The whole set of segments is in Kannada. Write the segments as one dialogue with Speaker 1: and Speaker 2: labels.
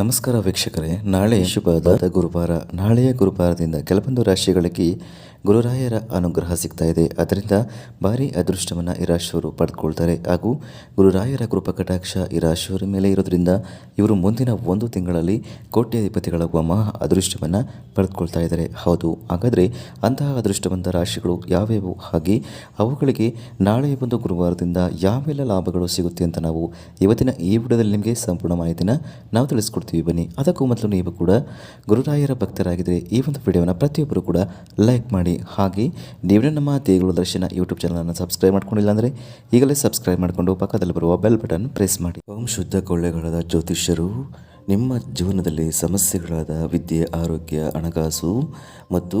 Speaker 1: ನಮಸ್ಕಾರ ವೀಕ್ಷಕರೇ, ನಾಳೆ ಶುಭದ ಗುರುವಾರ. ನಾಳೆಯ ಗುರುವಾರದಿಂದ ಕೆಲವೊಂದು ರಾಶಿಗಳಿಗೆ ಗುರುರಾಯರ ಅನುಗ್ರಹ ಸಿಗ್ತಾ ಇದೆ. ಅದರಿಂದ ಭಾರಿ ಅದೃಷ್ಟವನ್ನು ಈ ರಾಶಿಯವರು ಪಡೆದುಕೊಳ್ತಾರೆ ಹಾಗೂ ಗುರುರಾಯರ ಕೃಪಕಟಾಕ್ಷ ಈ ರಾಶಿಯವರ ಮೇಲೆ ಇರೋದ್ರಿಂದ ಇವರು ಮುಂದಿನ ಒಂದು ತಿಂಗಳಲ್ಲಿ ಕೋಟ್ಯಾಧಿಪತಿಗಳಾಗುವ ಮಹಾ ಅದೃಷ್ಟವನ್ನು ಪಡೆದುಕೊಳ್ತಾ ಇದ್ದಾರೆ. ಹೌದು, ಹಾಗಾದರೆ ಅಂತಹ ಅದೃಷ್ಟವಂತ ರಾಶಿಗಳು ಯಾವ್ಯಾವು? ಹಾಗೆ ಅವುಗಳಿಗೆ ನಾಳೆಯ ಒಂದು ಗುರುವಾರದಿಂದ ಯಾವೆಲ್ಲ ಲಾಭಗಳು ಸಿಗುತ್ತೆ ಅಂತ ನಾವು ಇವತ್ತಿನ ಈ ವಿಡಿಯೋದಲ್ಲಿ ನಿಮಗೆ ಸಂಪೂರ್ಣ ಮಾಹಿತಿನ ನಾವು ತಿಳಿಸ್ಕೊಡ್ತೀವಿ. ಬನ್ನಿ. ಅದಕ್ಕೂ ಮೊದಲು ನೀವು ಕೂಡ ಗುರುರಾಯರ ಭಕ್ತರಾಗಿದ್ದರೆ ಈ ಒಂದು ವಿಡಿಯೋನ ಪ್ರತಿಯೊಬ್ಬರು ಕೂಡ ಲೈಕ್ ಮಾಡಿ. ಹಾಗೆ ನೀವೇ ನಮ್ಮ ದೇಗುಲ ದರ್ಶನ ಯೂಟ್ಯೂಬ್ ಚಾನಲನ್ನು ಸಬ್ಸ್ಕ್ರೈಬ್ ಮಾಡ್ಕೊಂಡಿಲ್ಲ ಅಂದರೆ ಈಗಲೇ ಸಬ್ಸ್ಕ್ರೈಬ್ ಮಾಡಿಕೊಂಡು ಪಕ್ಕದಲ್ಲಿ ಬರುವ ಬೆಲ್ ಬಟನ್ ಪ್ರೆಸ್ ಮಾಡಿ. ಓಂ ಶುದ್ಧ ಕೊಳ್ಳೆಗಳಾದ ಜ್ಯೋತಿಷ್ಯರು, ನಿಮ್ಮ ಜೀವನದಲ್ಲಿ ಸಮಸ್ಯೆಗಳಾದ ವಿದ್ಯೆ, ಆರೋಗ್ಯ, ಹಣಕಾಸು ಮತ್ತು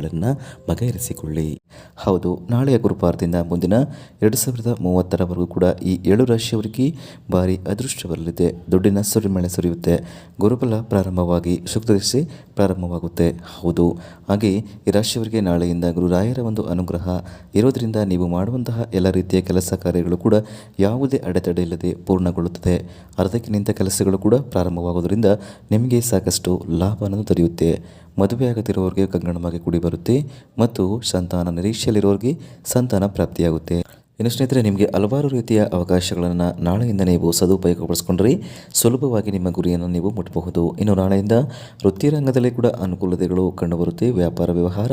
Speaker 1: ಸಮಸ್ಯೆಗಳನ್ನು ಬಗೆಹರಿಸಿಕೊಳ್ಳಿ. ಹೌದು, ನಾಳೆಯ ಗುರುಪಾರದಿಂದ ಮುಂದಿನ ಎರಡು ಸಾವಿರದ ಮೂವತ್ತರವರೆಗೂ ಕೂಡ ಈ ಏಳು ರಾಶಿಯವರಿಗೆ ಭಾರಿ ಅದೃಷ್ಟ ಬರಲಿದೆ ದುಡ್ಡಿನ ಸುರಿಮಳೆ ಸುರಿಯುತ್ತೆ. ಗುರುಬಲ ಪ್ರಾರಂಭವಾಗಿ ಶುಕ್ರದರ್ಶಿ ಪ್ರಾರಂಭವಾಗುತ್ತೆ. ಹೌದು, ಹಾಗೆ ಈ ರಾಶಿಯವರಿಗೆ ನಾಳೆಯಿಂದ ಗುರುರಾಯರ ಒಂದು ಅನುಗ್ರಹ ಇರೋದರಿಂದ ನೀವು ಮಾಡುವಂತಹ ಎಲ್ಲ ರೀತಿಯ ಕೆಲಸ ಕಾರ್ಯಗಳು ಕೂಡ ಯಾವುದೇ ಅಡೆತಡೆ ಇಲ್ಲದೆ ಪೂರ್ಣಗೊಳ್ಳುತ್ತದೆ. ಅರ್ಧಕ್ಕೆ ನಿಂತ ಕೆಲಸಗಳು ಕೂಡ ಪ್ರಾರಂಭವಾಗುವುದರಿಂದ ನಿಮಗೆ ಸಾಕಷ್ಟು ಲಾಭವನ್ನು ದೊರೆಯುತ್ತೆ. ಮದುವೆ ಆಗದಿರೋರಿಗೆ ಕಂಗಣವಾಗಿ ಕೂಡಿ ಬರುತ್ತೆ ಮತ್ತು ಸಂತಾನ ನಿರೀಕ್ಷೆಯಲ್ಲಿರೋರಿಗೆ ಸಂತಾನ ಪ್ರಾಪ್ತಿಯಾಗುತ್ತೆ. ಇನ್ನು ಸ್ನೇಹಿತರೆ, ನಿಮಗೆ ಹಲವಾರು ರೀತಿಯ ಅವಕಾಶಗಳನ್ನು ನಾಳೆಯಿಂದ ನೀವು ಸದುಪಯೋಗಪಡಿಸ್ಕೊಂಡ್ರೆ ಸುಲಭವಾಗಿ ನಿಮ್ಮ ಗುರಿಯನ್ನು ನೀವು ಮುಟ್ಟಬಹುದು. ಇನ್ನು ನಾಳೆಯಿಂದ ವೃತ್ತಿ ರಂಗದಲ್ಲಿ ಕೂಡ ಅನುಕೂಲತೆಗಳು ಕಂಡುಬರುತ್ತೆ. ವ್ಯಾಪಾರ ವ್ಯವಹಾರ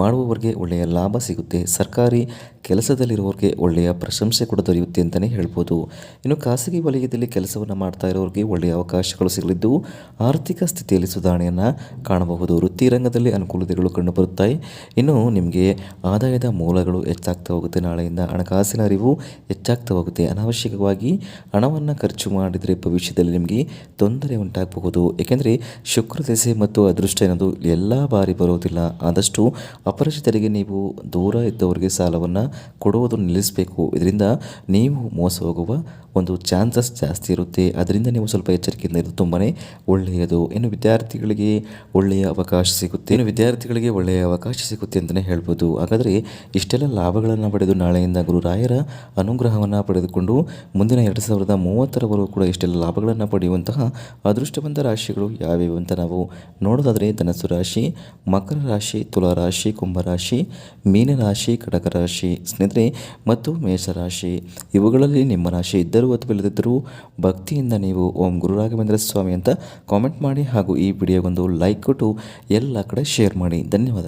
Speaker 1: ಮಾಡುವವರಿಗೆ ಒಳ್ಳೆಯ ಲಾಭ ಸಿಗುತ್ತೆ. ಸರ್ಕಾರಿ ಕೆಲಸದಲ್ಲಿರುವವರಿಗೆ ಒಳ್ಳೆಯ ಪ್ರಶಂಸೆ ಕೂಡ ದೊರೆಯುತ್ತೆ ಅಂತಲೇ ಹೇಳ್ಬೋದು. ಇನ್ನು ಖಾಸಗಿ ವಲಯದಲ್ಲಿ ಕೆಲಸವನ್ನು ಮಾಡ್ತಾ ಇರೋರಿಗೆ ಒಳ್ಳೆಯ ಅವಕಾಶಗಳು ಸಿಗಲಿದ್ದು, ಆರ್ಥಿಕ ಸ್ಥಿತಿಯಲ್ಲಿ ಸುಧಾರಣೆಯನ್ನು ಕಾಣಬಹುದು. ವೃತ್ತಿ ರಂಗದಲ್ಲಿ ಅನುಕೂಲತೆಗಳು ಕಂಡುಬರುತ್ತಾಯಿ. ಇನ್ನು ನಿಮಗೆ ಆದಾಯದ ಮೂಲಗಳು ಹೆಚ್ಚಾಗ್ತಾ ಹೋಗುತ್ತೆ. ನಾಳೆಯಿಂದ ಹಣಕಾಸಿನ ಅರಿವು ಹೆಚ್ಚಾಗ್ತಾ ಹೋಗುತ್ತೆ. ಅನಾವಶ್ಯಕವಾಗಿ ಹಣವನ್ನು ಖರ್ಚು ಮಾಡಿದರೆ ಭವಿಷ್ಯದಲ್ಲಿ ನಿಮಗೆ ತೊಂದರೆ ಉಂಟಾಗಬಹುದು. ಏಕೆಂದರೆ ಶುಕ್ರ ದೆಸೆ ಮತ್ತು ಅದೃಷ್ಟ ಎನ್ನುವುದು ಎಲ್ಲ ಬಾರಿ ಬರೋದಿಲ್ಲ. ಆದಷ್ಟು ಅಪರಿಚಿತರಿಗೆ ನೀವು ದೂರ ಇದ್ದವರಿಗೆ ಸಾಲವನ್ನು ಕೊಡುವುದನ್ನು ನಿಲ್ಲಿಸಬೇಕು. ಇದರಿಂದ ನೀವು ಮೋಸ ಹೋಗುವ ಒಂದು ಚಾನ್ಸಸ್ ಜಾಸ್ತಿ ಇರುತ್ತೆ. ಅದರಿಂದ ನೀವು ಸ್ವಲ್ಪ ಎಚ್ಚರಿಕೆಯಿಂದ ಇದು ತುಂಬಾ ಒಳ್ಳೆಯದು. ಇನ್ನು ವಿದ್ಯಾರ್ಥಿಗಳಿಗೆ ಒಳ್ಳೆಯ ಅವಕಾಶ ಸಿಗುತ್ತೆ. ಇನ್ನು ವಿದ್ಯಾರ್ಥಿಗಳಿಗೆ ಒಳ್ಳೆಯ ಅವಕಾಶ ಸಿಗುತ್ತೆ ಅಂತಲೇ ಹೇಳ್ಬೋದು. ಹಾಗಾದರೆ ಇಷ್ಟೆಲ್ಲ ಲಾಭಗಳನ್ನು ಪಡೆದು ನಾಳೆಯಿಂದ ಗುರುರಾಯರ ಅನುಗ್ರಹವನ್ನು ಪಡೆದುಕೊಂಡು ಮುಂದಿನ ಎರಡು ಸಾವಿರದ ಮೂವತ್ತರವರೆಗೂ ಕೂಡ ಇಷ್ಟೆಲ್ಲ ಲಾಭಗಳನ್ನು ಪಡೆಯುವಂತಹ ಅದೃಷ್ಟವಂತ ರಾಶಿಗಳು ಯಾವ್ಯಾವು ಅಂತ ನಾವು ನೋಡೋದಾದರೆ ಧನಸ್ಸು ರಾಶಿ, ಮಕರ ರಾಶಿ, ತುಲಾ ರಾಶಿ ಕುಂಭರಾಶಿ ಮೀನರಾಶಿ ಕಟಕ ರಾಶಿ ಸ್ನೇಹಿತರೆ, ಮತ್ತು ಮೇಷರಾಶಿ ಇವುಗಳಲ್ಲಿ ನಿಮ್ಮ ರಾಶಿ ಇದ್ದರೂ ಅಥವಾ ಇಲ್ಲದಿದ್ದರೂ ಭಕ್ತಿಯಿಂದ ನೀವು ಓಂ ಗುರು ರಾಘವೇಂದ್ರ ಸ್ವಾಮಿ ಅಂತ ಕಾಮೆಂಟ್ ಮಾಡಿ ಹಾಗೂ ಈ ವಿಡಿಯೋಗೊಂದು ಲೈಕ್ ಕೊಟ್ಟು ಎಲ್ಲ ಕಡೆ ಶೇರ್ ಮಾಡಿ. ಧನ್ಯವಾದ.